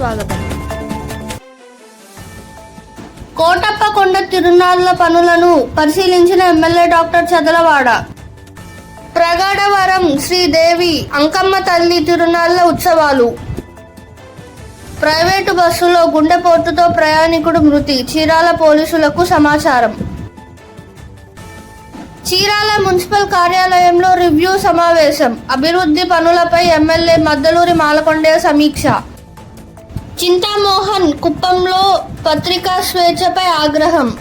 స్వాగతం. కోటప్ప కొండ తిరునాళ్ళ పనులను పరిశీలించిన ఎమ్మెల్యే డాక్టర్ చదలవాడ. ప్రగాఢవరం శ్రీదేవి అంకమ్మ తల్లి తిరునాళ్ళ ఉత్సవాలు. ప్రైవేటు బస్సులో గుండెపోటుతో ప్రయాణికుడు మృతి చీరాల పోలీసులకు సమాచారం. చీరాల మున్సిపల్ కార్యాలయంలో రివ్యూ సమావేశం అభివృద్ధి పనులపై ఎమ్మెల్యే మద్దలూరి మాలకొండే సమీక్ష. చింతామోహన్ కుప్పంలో పత్రికా స్వేచ్ఛపై ఆగ్రహం.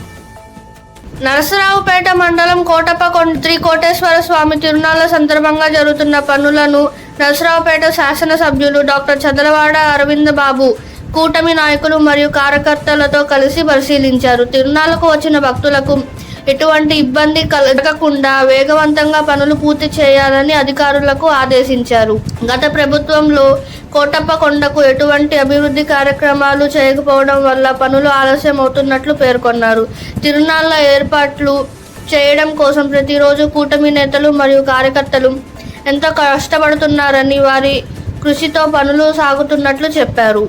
నరసరావుపేట మండలం కోటప్ప కొం- శ్రీ కోటేశ్వర స్వామి తిరునాళ్ళ సందర్భంగా జరుగుతున్న పనులను నరసరావుపేట శాసనసభ్యులు డాక్టర్ చదలవాడ అరవింద్ బాబు కూటమి నాయకులు మరియు కార్యకర్తలతో కలిసి పరిశీలించారు. తిరునాళ్ళకు వచ్చిన భక్తులకు ఎటువంటి ఇబ్బంది కలగకుండా వేగవంతంగా పనులు పూర్తి చేయాలని అధికారులకు ఆదేశించారు. గత ప్రభుత్వంలో కోటప్ప కొండకు ఎటువంటి అభివృద్ధి కార్యక్రమాలు చేయకపోవడం వల్ల పనులు ఆలస్యం అవుతున్నట్లు పేర్కొన్నారు. తిరునాళ్ళ ఏర్పాట్లు చేయడం కోసం ప్రతిరోజు కూటమి నేతలు మరియు కార్యకర్తలు ఎంతో కష్టపడుతున్నారని వారి కృషితో పనులు సాగుతున్నట్లు చెప్పారు.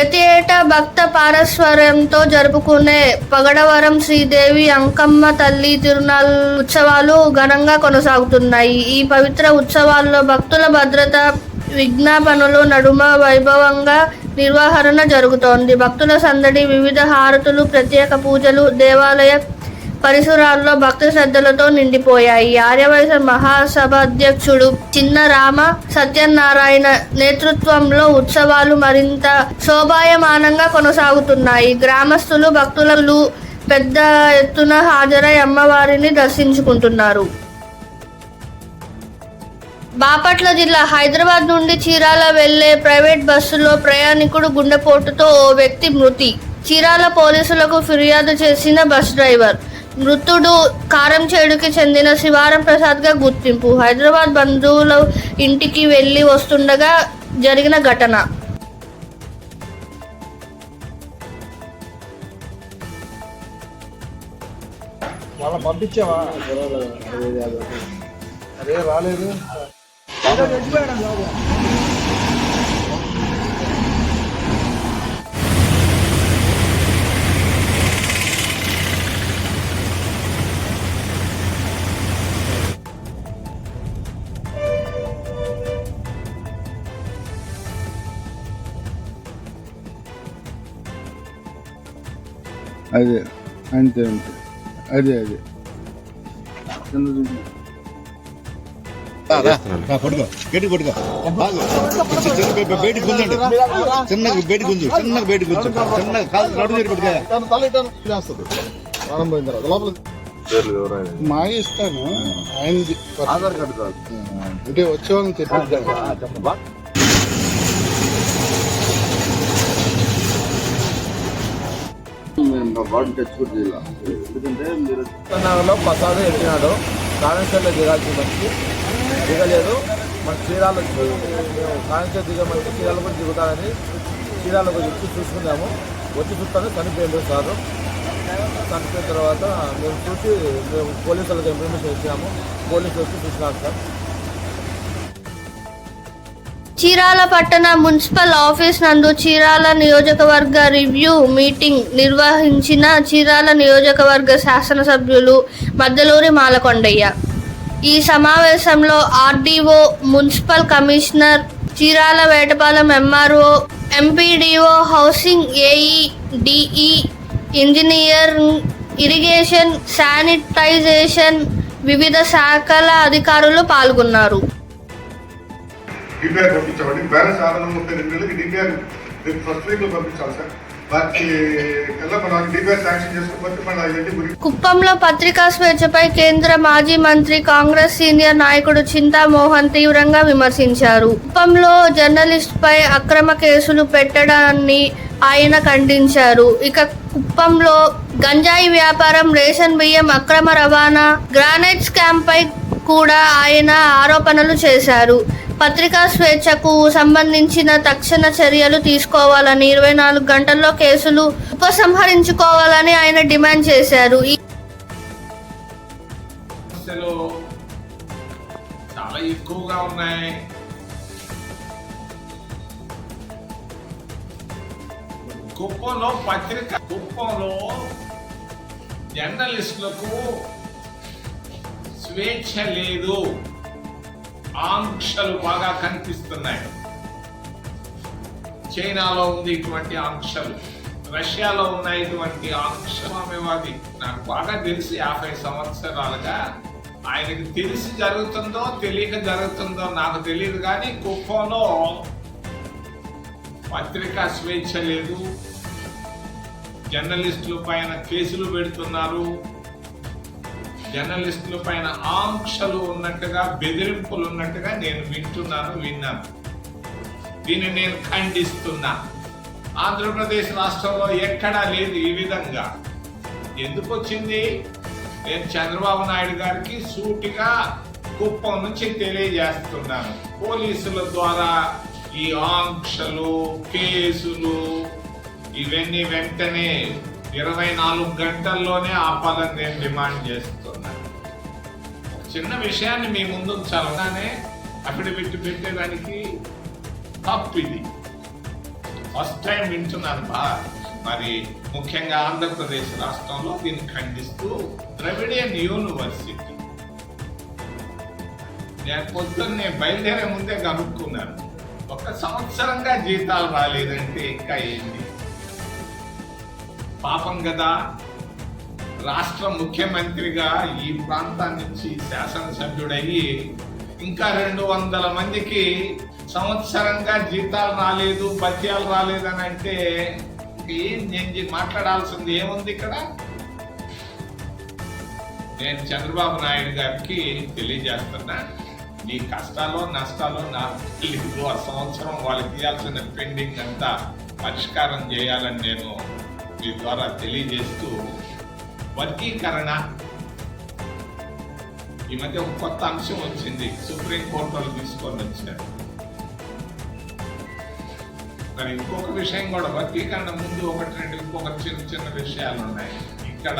ప్రతి ఏటా భక్త పారస్వర్యంతో జరుపుకునే పగడవరం శ్రీదేవి అంకమ్మ తల్లి తిరునాళ్ళ ఉత్సవాలు ఘనంగా కొనసాగుతున్నాయి. ఈ పవిత్ర ఉత్సవాల్లో భక్తుల భద్రత విజ్ఞాపనలు నడుమ వైభవంగా నిర్వహణ జరుగుతోంది. భక్తుల సందడి వివిధ హారతులు ప్రత్యేక పూజలు దేవాలయ పరిసరాల్లో భక్తి శ్రద్ధలతో నిండిపోయాయి. ఆర్యవైశ్య మహాసభ అధ్యక్షుడు చిన్న రామ సత్యనారాయణ నేతృత్వంలో ఉత్సవాలు మరింత శోభాయమానంగా కొనసాగుతున్నాయి. గ్రామస్తులు భక్తులు పెద్ద ఎత్తున హాజరై అమ్మవారిని దర్శించుకుంటున్నారు. బాపట్ల జిల్లా హైదరాబాద్ నుండి చీరాల వెళ్ళే ప్రైవేట్ బస్సులో ప్రయాణికుడు గుండెపోటుతో ఓ వ్యక్తి మృతి. చీరాల పోలీసులకు ఫిర్యాదు చేసిన బస్ డ్రైవర్. మృతుడు కారంచేడుకి చెందిన శివారం ప్రసాద్గా గుర్తింపు. హైదరాబాద్ బంధువుల ఇంటికి వెళ్ళి వస్తుండగా జరిగిన ఘటన. వాళ్ళ పంపించావా? అదే రాలేదు. అదే అంతే అంతే. అదే అదే. పడుకో గట్టి పడుకో బాగా. బయటికి గుంజండి. చిన్నగా బయటికి గుంజు చిన్నగా బయటికి గుంజు చిన్నగా కాలు నడు చేరి పడుకో తన తల ఇటాను తినేస్తుంది. ప్రాణం పోయిన తర్వాత. లోపల మా ఇస్తాను ఆయనది. ఆధార్ కార్డు కాదు. అంటే వచ్చే వాళ్ళని తెప్పిద్దాం వాడిని తెచ్చుకుంటే ఎందుకంటే మీరు తెలంగాణలో ప్రసాదం ఎక్కినాడు కాళేశ్వరంలో దిగాల్సిన మనిషి. దిగలేదు. మన చీరాల కాళేశ్వరం దిగమంటే చీరాలు కూడా దిగుతారని చీరాలకు వచ్చి చూసుకున్నాము వచ్చి చూస్తానే. చనిపోయింది సారు. చనిపోయిన తర్వాత మేము చూసి మేము పోలీసులకు ఇన్ఫర్మేషన్ ఇచ్చాము. పోలీసులు వచ్చి చూసినాం సార్. చీరాల పట్టణ మున్సిపల్ ఆఫీస్ నందు చీరాల నియోజకవర్గ రివ్యూ మీటింగ్ నిర్వహించిన చీరాల నియోజకవర్గ శాసనసభ్యులు మద్దలూరి మాలకొండయ్య. ఈ సమావేశంలో RDO municipal commissioner Chirala Vetapalem MRO MPDO housing AE DE engineer irrigation sanitization వివిధ శాఖల అధికారులు పాల్గొన్నారు. డిపిఆర్ పంపించామండి. బ్యాలెన్స్ ఆరు వందల ముప్పై రెండు వేలకి డిపిఆర్ ఫస్ట్ వీక్లో పంపించాలి సార్. కుప్పంలో పత్రికా స్వేచ్ఛపై కేంద్ర మాజీ మంత్రి కాంగ్రెస్ సీనియర్ నాయకుడు చింతా మోహన్ తీవ్రంగా విమర్శించారు. కుప్పంలో జర్నలిస్ట్ పై అక్రమ కేసులు పెట్టడాన్ని ఆయన ఖండించారు. ఇక కుప్పంలో గంజాయి వ్యాపారం రేషన్ బియ్యం అక్రమ రవాణా గ్రానైట్ స్కామ్ పై కూడా ఆయన ఆరోపణలు చేశారు. పత్రికా స్వేచ్ఛకు సంబంధించిన తక్షణ చర్యలు తీసుకోవాలని ఇరవై నాలుగు గంటల్లో కేసులు ఉపసంహరించుకోవాలని ఆయన డిమాండ్ చేశారు. చాలా ఎక్కువగా ఉన్నాయి. కుప్పంలో పత్రిక కుప్పంలో జర్నలిస్టులకు స్వేచ్ఛ లేదు. ఆంక్షలు బాగా కనిపిస్తున్నాయి. చైనాలో ఉంది ఇటువంటి ఆంక్షలు. రష్యాలో ఉన్నాయి ఇటువంటి ఆంక్ష స్వామివాది నాకు బాగా తెలిసి యాభై సంవత్సరాలుగా. ఆయనకి తెలిసి జరుగుతుందో తెలియక జరుగుతుందో నాకు తెలియదు కానీ కుప్పంలో పత్రికా స్వేచ్ఛ లేదు. జర్నలిస్టుల పైన కేసులు పెడుతున్నారు. జర్నలిస్టుల పైన ఆంక్షలు ఉన్నట్టుగా బెదిరింపులు ఉన్నట్టుగా నేను వింటున్నాను విన్నాను. దీన్ని నేను ఖండిస్తున్నా. ఆంధ్రప్రదేశ్ రాష్ట్రంలో ఎక్కడా లేదు ఈ విధంగా. ఎందుకు వచ్చింది నేను చంద్రబాబు నాయుడు గారికి సూటిగా కుప్పం నుంచి తెలియజేస్తున్నాను. పోలీసుల ద్వారా ఈ ఆంక్షలు కేసులు ఇవన్నీ వెంటనే ఇరవై నాలుగు గంటల్లోనే ఆపాలని నేను డిమాండ్ చేస్తున్నాను చిన్న విషయాన్ని మీ ముందు ఉంచాలనే అఫిడవిట్ పెట్టేదానికి తప్పు ఇది. ఫస్ట్ టైం వింటున్నాను బా. మరి ముఖ్యంగా ఆంధ్రప్రదేశ్ రాష్ట్రంలో దీన్ని ఖండిస్తూ ద్రవిడియన్ యూనివర్సిటీ. నేను పొద్దున్నే బయలుదేరే ముందే కనుక్కున్నాను. ఒక సంవత్సరంగా జీతాలు రాలేదంటే ఇంకా ఏంటి? పాపం కదా. రాష్ట్ర ముఖ్యమంత్రిగా ఈ ప్రాంతం నుంచి శాసనసభ్యుడయ్యి ఇంకా రెండు వందల మందికి సంవత్సరంగా జీతాలు రాలేదు పద్యాలు రాలేదని అంటే ఏం నేను మాట్లాడాల్సింది ఏముంది ఇక్కడ? నేను చంద్రబాబు నాయుడు గారికి తెలియజేస్తున్నా నీ కష్టాలు నష్టాలు నాకు తెలియదు. ఆ సంవత్సరం వాళ్ళకి తీయాల్సిన పెండింగ్ అంతా పరిష్కారం చేయాలని నేను మీ ద్వారా తెలియజేస్తూ వర్గీకరణ. ఈ మధ్య ఒక కొత్త అంశం వచ్చింది. సుప్రీం కోర్టు వాళ్ళు తీసుకొని వచ్చారు. మరి ఇంకొక విషయం కూడా వర్గీకరణ ముందు ఒకటి రెండు ఇంకొక చిన్న చిన్న విషయాలు ఉన్నాయి ఇక్కడ